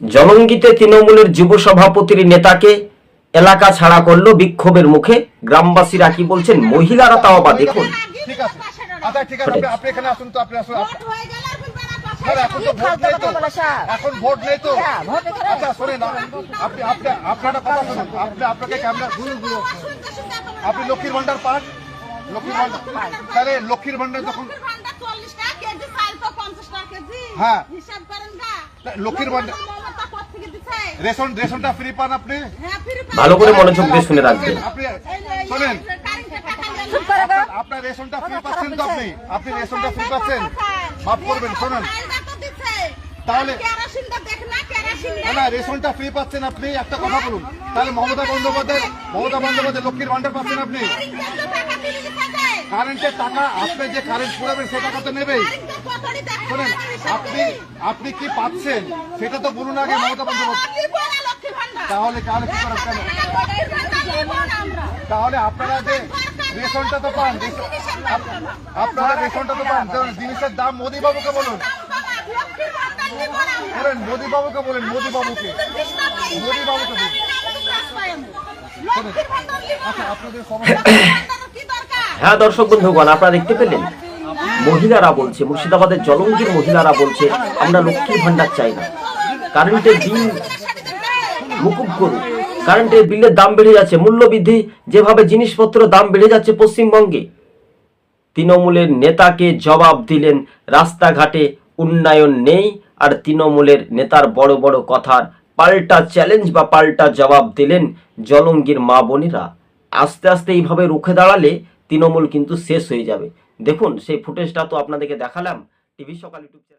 জলঙ্গিতে তৃণমূলের যুব সভাপতির নেতাকে এলাকা ছাড়া করল বিক্ষোভের মুখে। গ্রামবাসীরা কি বলছেন? মহিলারা তাও আবার দেখুন। আচ্ছা ঠিক আছে। আপনি- আপনি এখানে আসুন তো আপনি আসুন। আপ- ভোট হয়ে গেলে আর বেড়া স্যার, এখন ভোট নেই তো। স্যার এখন ভোট নেই তো। আচ্ছা শোনেন আপনি আপনি আপনারা কথা শুনুন। আপনি আপনাকে ক্যামেরা আপনি লক্ষ্মীর ভান্ডার পান? লক্ষ্মীর তাহলে লক্ষ্মীর যখন হ্যাঁ। লক্ষ্মীর? রেশন রেশনটা ফ্রি পান আপনি? হ্যাঁ। ভালো করে মনোযোগ দিয়ে শুনে রাখবেন। আপনি শোনেন। আপনার- আপনার রেশনটা ফ্রি পাচ্ছেন তো আপনি? আপনি রেশনটা ফ্রি পাচ্ছেন? মাফ করবেন শোনেন। তাহলে- না, রেশনটা ফ্রি পাচ্ছেন আপনি একটা কথা বলুন। তাহলে মমতা বন্দ্যোপাধ্যায় মমতা বন্দ্যোপাধ্যায় লক্ষ্মীর ভান্ডার পাচ্ছেন আপনি। কারেন্টের টাকা আপনি যে কারেন্ট পুরাবেন সে টাকা তো নেবেই। শোনেন আপনি আপনি কি পাচ্ছেন? সেটা তো বলুন আগে মমতা বন্দ্যোপাধ্যায়। তাহলে তাহলে কি করেন কেন। তাহলে আপনারা যে রেশনটা তো পান আপনারা রেশনটা তো পান। জিনিসের দাম মোদি বাবুকে বলুন। বলেন মোদি বাবুকে বলেন। মোদি বাবুকে মোদি বাবুকে আচ্ছা? হ্যাঁ দর্শক বন্ধুগণ, আপনারা দেখতে পেলেন, মহিলারা বলছে, মুর্শিদাবাদের জলঙ্গির মহিলারা বলছে, আমরা লক্ষ্মীর ভান্ডার চাই না। কারেন্টের বিল মুকুব করুন। কারেন্টের বিলের দাম বেড়ে যাচ্ছে, মূল্যবৃদ্ধি, যেভাবে জিনিসপত্র দাম বেড়ে যাচ্ছে পশ্চিমবঙ্গে। তৃণমূলের নেতাকে জবাব দিলেন রাস্তাঘাটে উন্নয়ন নেই আর তৃণমূলের নেতার বড় বড় কথার পাল্টা চ্যালেঞ্জ বা পাল্টা জবাব দিলেন জলঙ্গির মা বোনেরা। আস্তে আস্তে এইভাবে রুখে দাঁড়ালে তৃণমূল কিন্তু শেষ হয়ে যাবে। দেখুন, সেই ফুটেজটা তো আপনাদেরকে দেখালাম। টিভি সকাল ইউটিউব